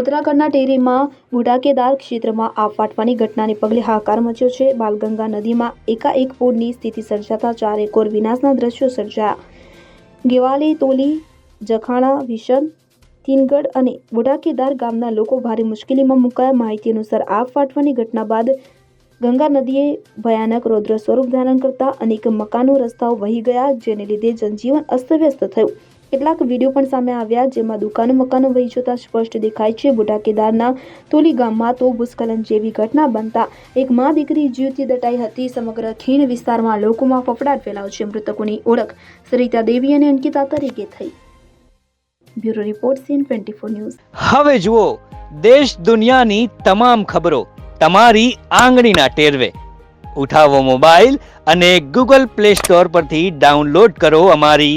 ઉત્તરાખંડના ટેરીમાં બુઢાકેદાર ક્ષેત્રમાં આ ફાટવાની ઘટનાને પગલે હાહાકાર મચ્યો છે. બાલગંગા નદીમાં એકાએક પૂરની સ્થિતિ સર્જાતા ચારેકોર વિનાશના દ્રશ્યો સર્જાયા. ગેવાલી, તોલી, જખાણા, વિશન તીનગઢ અને બુઢાકેદાર ગામના લોકો ભારે મુશ્કેલીમાં મુકાયા. માહિતી અનુસાર આ ફાટવાની ઘટના બાદ ગંગા નદીએ ભયાનક રૌદ્ર સ્વરૂપ ધારણ કરતા અનેક મકાનો, રસ્તાઓ વહી ગયા, જેને લીધે જનજીવન અસ્તવ્યસ્ત થયું. કેટલાક વીડિયો પણ સામે આવ્યા, જેમાં દુકાનો મકાનો વહી જતા સ્પષ્ટ દેખાય છે. બોટા કેદારના તોલી ગામમાં તો ભૂસ્ખલન જેવી ઘટના બનતા એક મા દીકરી જીવતી દટાઈ હતી. સમગ્ર ખીણ વિસ્તારમાં લોકોમાં ફફડાટ ફેલાવ છે. મૃતકોની ઓળખ સરિતા દેવી અને અંકિતા તરીકે થઈ. Bureau report CN twenty news. હવે જુઓ, દેશ દુનિયાની તમામ ખબરો તમારી આંગળીના ટેરવે. ઉઠાવો મોબાઈલ અને ગૂગલ પ્લે સ્ટોર પરથી ડાઉનલોડ કરો અમારી